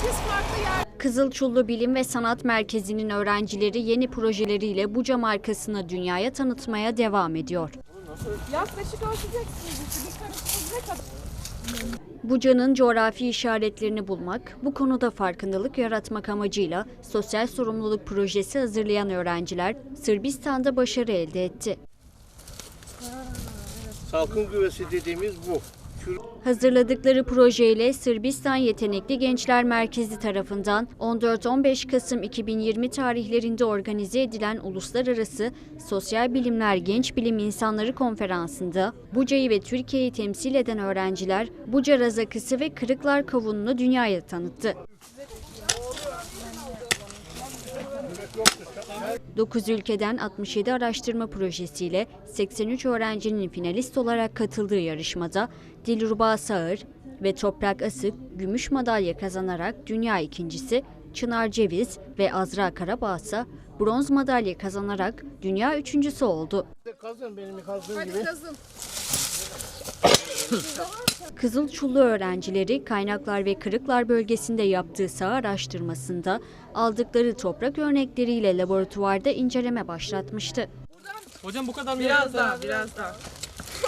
8 farklı yer. Kızılçullu Bilim ve Sanat Merkezi'nin öğrencileri yeni projeleriyle Buca markasını dünyaya tanıtmaya devam ediyor. Yaklaşık ölçeceksiniz. işte. Bir karışımız ne kadar? Buca'nın coğrafi işaretlerini bulmak, bu konuda farkındalık yaratmak amacıyla sosyal sorumluluk projesi hazırlayan öğrenciler Sırbistan'da başarı elde etti. Salkım güvesi dediğimiz bu. Hazırladıkları projeyle Sırbistan Yetenekli Gençler Merkezi tarafından 14-15 Kasım 2020 tarihlerinde organize edilen Uluslararası Sosyal Bilimler Genç Bilim İnsanları Konferansı'nda Buca'yı ve Türkiye'yi temsil eden öğrenciler Buca razakısı ve kırıklar kavununu dünyaya tanıttı. 9 ülkeden 67 araştırma projesiyle 83 öğrencinin finalist olarak katıldığı yarışmada Dilruba Sağır ve Toprak Asık gümüş madalya kazanarak dünya ikincisi, Çınar Ceviz ve Azra Karabağ ise bronz madalya kazanarak dünya üçüncüsü oldu. Kazın benim kazdığım Hadi gibi. kazın. Kızılçullu öğrencileri kaynaklar ve kırıklar bölgesinde yaptığı saha araştırmasında aldıkları toprak örnekleriyle laboratuvarda inceleme başlatmıştı. Hocam bu kadar mı Biraz daha, biraz daha.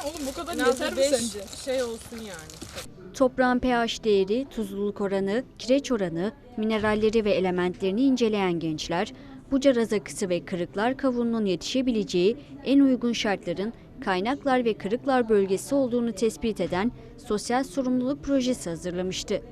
Oğlum bu kadar Biraz yeter mi beş sence? şey olsun yani. Toprağın pH değeri, tuzluluk oranı, kireç oranı, mineralleri ve elementlerini inceleyen gençler, Buca razakısı ve kırıklar kavununun yetişebileceği en uygun şartların kaynaklar ve kırıklar bölgesi olduğunu tespit eden sosyal sorumluluk projesi hazırlamıştı.